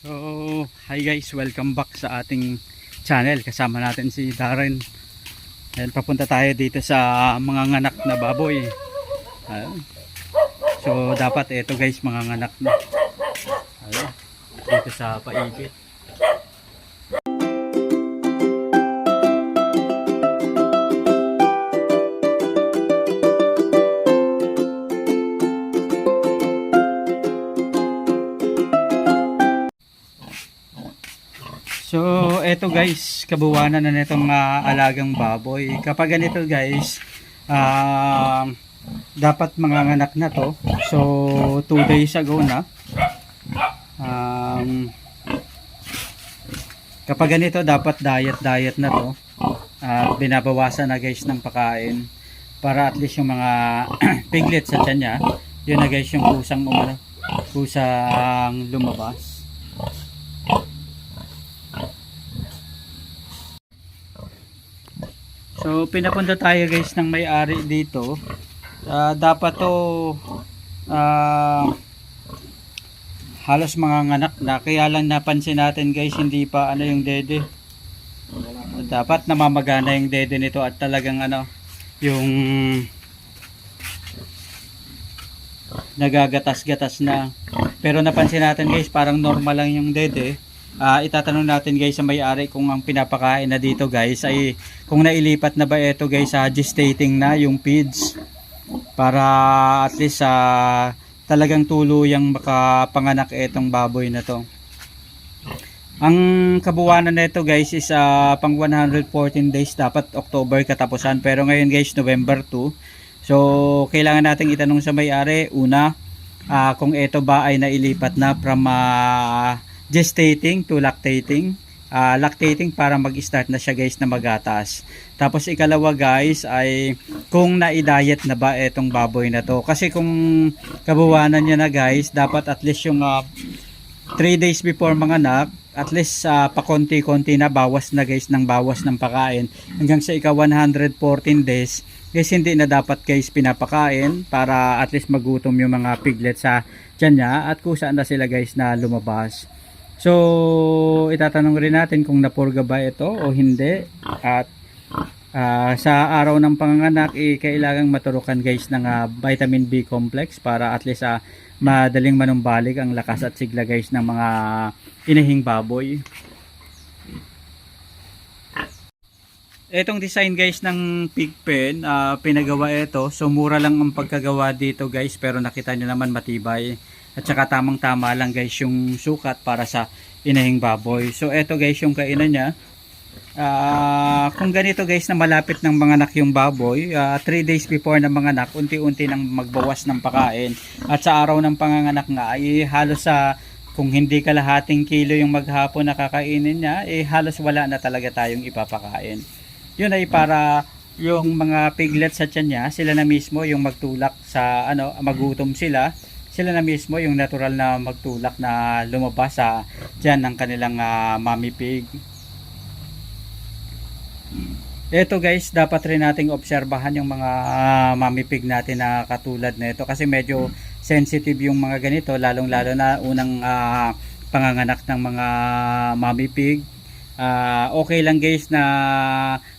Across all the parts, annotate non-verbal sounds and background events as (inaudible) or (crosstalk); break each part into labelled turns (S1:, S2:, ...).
S1: So, hi guys, welcome back sa ating channel. Kasama natin si Darren. Ayan, papunta tayo dito sa mga nganak na baboy. Ayan. So, dapat ito guys, mga nganak na. Ayan. Dito sa paigit. So, eto guys, kabuwanan na nitong ah, alagang baboy. Kapag ganito guys, ah, dapat mga anak na to. So, 2 days ago na. Um, kapag ganito, dapat diet-diet na to. At binabawasan na guys ng pakain para at least yung mga (clears throat) piglet sa tiyan niya, yun na guys yung kusang umano, kusang lumabas. So pinapunta tayo guys ng may-ari dito. Ah, dapat to ah, halos mga nganak na kaya lang napansin natin guys hindi pa ano yung dede. Dapat namamagana yung dede nito at talagang ano yung nagagatas-gatas na. Pero napansin natin guys parang normal lang yung dede. Ah, itatanong natin guys sa may-ari kung ang pinapakain na dito guys ay kung nailipat na ba ito guys sa gestating na yung feeds para at least sa talagang tuluyang makapanganak itong baboy na to. Ang kabuwanan nito guys is ah, pang 114 days dapat October katapusan pero ngayon guys November 2. So kailangan nating itanong sa may-ari una ah, kung ito ba ay nailipat na from ah, gestating to lactating. Ah, lactating para mag-start na siya guys na magatas. Tapos ikalawa guys ay kung na-diet na ba itong baboy na to. Kasi kung kabuwanan niya na guys, dapat at least yung 3 days before manganak, at least sa pakonti-konti na bawas na guys ng bawas ng pakain hanggang sa ika 114 days guys hindi na dapat guys pinapakain para at least magutom yung mga piglet sa tiyan niya at kusa na sila guys na lumabas so itatanong rin natin kung napurga ba ito o hindi at ah, sa araw ng panganganak eh, kailangang maturukan guys ng ah, vitamin B complex para at least ah, madaling manumbalik ang lakas at sigla guys ng mga inahing baboy. Etong design guys ng pig pen, ah, pinagawa ito. So mura lang ang pagkagawa dito guys pero nakita nyo naman matibay. At saka tamang tama lang guys yung sukat para sa inahing baboy. So eto guys yung kainan niya. Ah, kung ganito guys na malapit ng mga anak yung baboy, 3 days before ng mga anak, unti-unti nang magbawas ng pakain. At sa araw ng panganganak nga, ay halos sa kung hindi kalahating kilo yung maghapon na kakainin niya, eh halos wala na talaga tayong ipapakain. Yun ay para yung mga piglet sa tiyan niya, sila na mismo yung magtulak sa ano, magutom sila. Sila na mismo yung natural na magtulak na lumabas sa tiyan ng kanilang ah, mommy pig. Ito guys, dapat rin nating obserbahan yung mga ah, mommy pig natin na katulad nito kasi medyo sensitive yung mga ganito lalong lalo na unang ah, panganganak ng mga mommy pig. Ah, okay lang guys na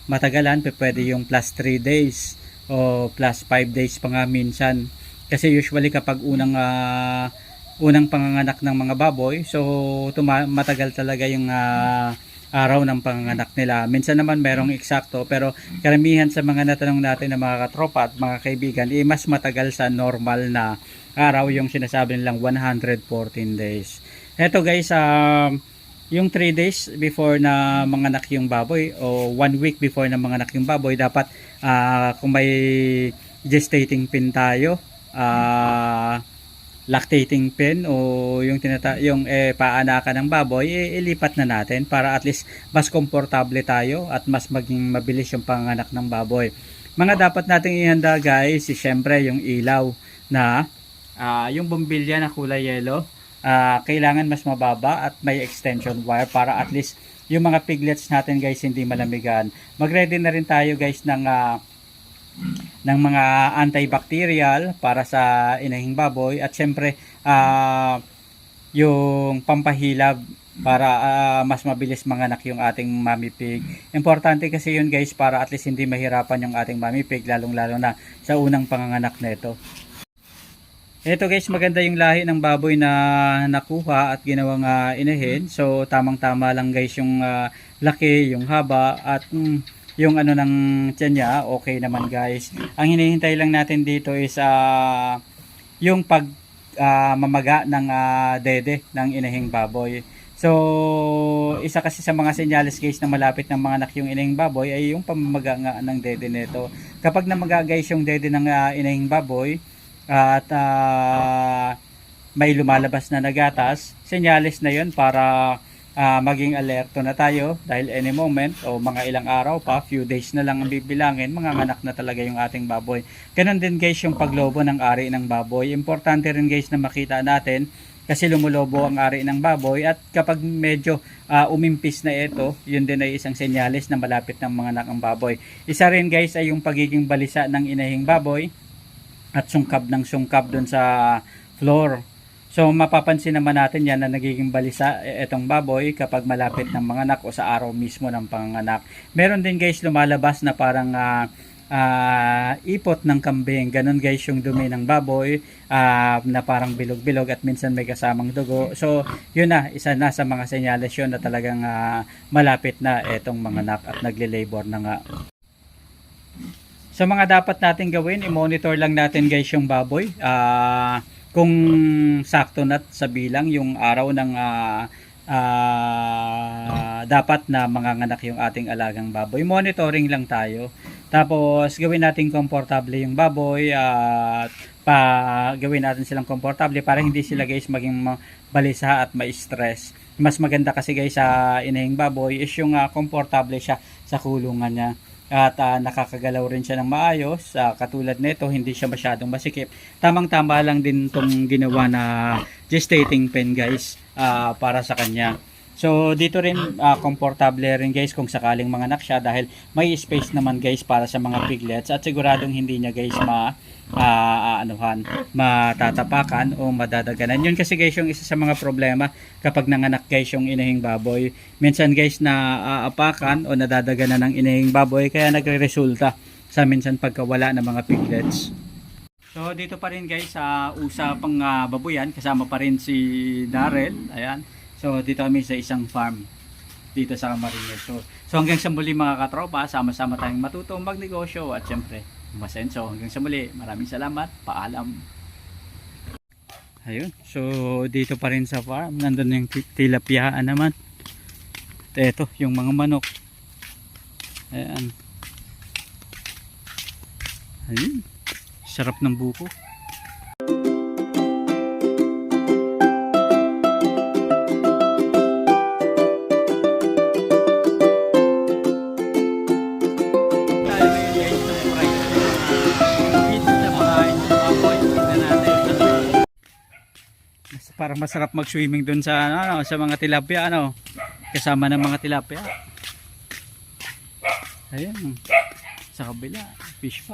S1: matagalan, pwede yung plus 3 days o plus 5 days pa nga minsan. Kasi usually kapag unang ah, unang panganganak ng mga baboy, so tuma- matagal talaga yung ah, araw ng panganganak nila. Minsan naman merong eksakto pero karamihan sa mga natanong natin ng mga katropa at mga kaibigan, eh, mas matagal sa normal na araw yung sinasabi nilang 114 days. Eto guys, um, yung 3 days before na manganak yung baboy o 1 week before na manganak yung baboy, dapat ah, kung may gestating pin tayo, ah, lactating pen o yung tinata yung eh, paanakan ng baboy eh, ilipat na natin para at least mas komportable tayo at mas maging mabilis yung panganak ng baboy. Mga dapat nating ihanda guys, is syempre yung ilaw na ah, yung bombilya na kulay yellow, ah, kailangan mas mababa at may extension wire para at least yung mga piglets natin guys hindi malamigan. Mag-ready na rin tayo guys ng ah, ng mga antibacterial para sa inahing baboy at syempre ah, yung pampahilab para ah, mas mabilis manganak yung ating mommy pig. Importante kasi yun guys para at least hindi mahirapan yung ating mommy pig lalong lalo na sa unang panganganak na ito. Guys, maganda yung lahi ng baboy na nakuha at ginawang uh, inahin. So tamang-tama lang guys yung ah, laki, yung haba at mm, yung ano ng tiyan niya, okay naman guys. Ang hinihintay lang natin dito is ah, yung pag ah, mamaga ng ah, dede ng inahing baboy. So, isa kasi sa mga senyales guys na malapit ng mga anak yung inahing baboy ay yung pamamaga nga ng dede nito. Kapag namaga guys yung dede ng ah, inahing baboy at ah, may lumalabas na nagatas, senyales na yon para ah, maging alerto na tayo dahil any moment o mga ilang araw pa, few days na lang ang bibilangin, mga anak na talaga yung ating baboy. Ganon din guys yung paglobo ng ari ng baboy. Importante rin guys na makita natin kasi lumulobo ang ari ng baboy at kapag medyo ah, umimpis na ito, yun din ay isang senyales na malapit ng mga anak ang baboy. Isa rin guys ay yung pagiging balisa ng inahing baboy at sungkab ng sungkab doon sa floor. So mapapansin naman natin yan na nagiging balisa itong baboy kapag malapit ng mga anak o sa araw mismo ng panganak. Meron din guys lumalabas na parang ah, ah, ipot ng kambing. Ganon guys yung dumi ng baboy ah, na parang bilog-bilog at minsan may kasamang dugo. So yun na, isa na sa mga senyales yun na talagang ah, malapit na itong mga anak at nagle-labor na nga. So mga dapat natin gawin, i-monitor lang natin guys yung baboy. Ah, kung sakto na sa bilang yung araw ng ah, ah, dapat na manganganak yung ating alagang baboy. Monitoring lang tayo. Tapos gawin natin komportable yung baboy at pa gawin natin silang komportable para hindi sila guys maging ma- balisa at ma-stress. Mas maganda kasi guys sa inahing baboy is yung ah, komportable siya sa kulungan niya at ah, nakakagalaw rin siya ng maayos. Ah, katulad nito, hindi siya masyadong masikip. Tamang-tama lang din itong ginawa na gestating pen guys ah, para sa kanya. So dito rin ah, komportable rin guys kung sakaling manganak siya dahil may space naman guys para sa mga piglets at siguradong hindi niya guys ma ah, anuhan, matatapakan o madadaganan. Yun kasi guys yung isa sa mga problema kapag nanganak guys yung inahing baboy. Minsan guys na aapakan o nadadaganan ng inahing baboy kaya nagre-resulta sa minsan pagkawala ng mga piglets. So dito pa rin guys sa usapang uh, babuyan kasama pa rin si Darrell. Ayan. So dito kami sa isang farm dito sa Camarines. So, so hanggang sa muli mga katropa, sama-sama tayong matuto magnegosyo at syempre masenso. Hanggang sa muli, maraming salamat. Paalam. Ayun. So dito pa rin sa farm, nandun yung ti- tilapiyaan naman. Ito, yung mga manok. Ayan. Ayun. Sarap ng buko. Parang masarap mag swimming dun sa ano, ano, sa mga tilapia ano kasama ng mga tilapia. Ayun. Sa kabila fish pond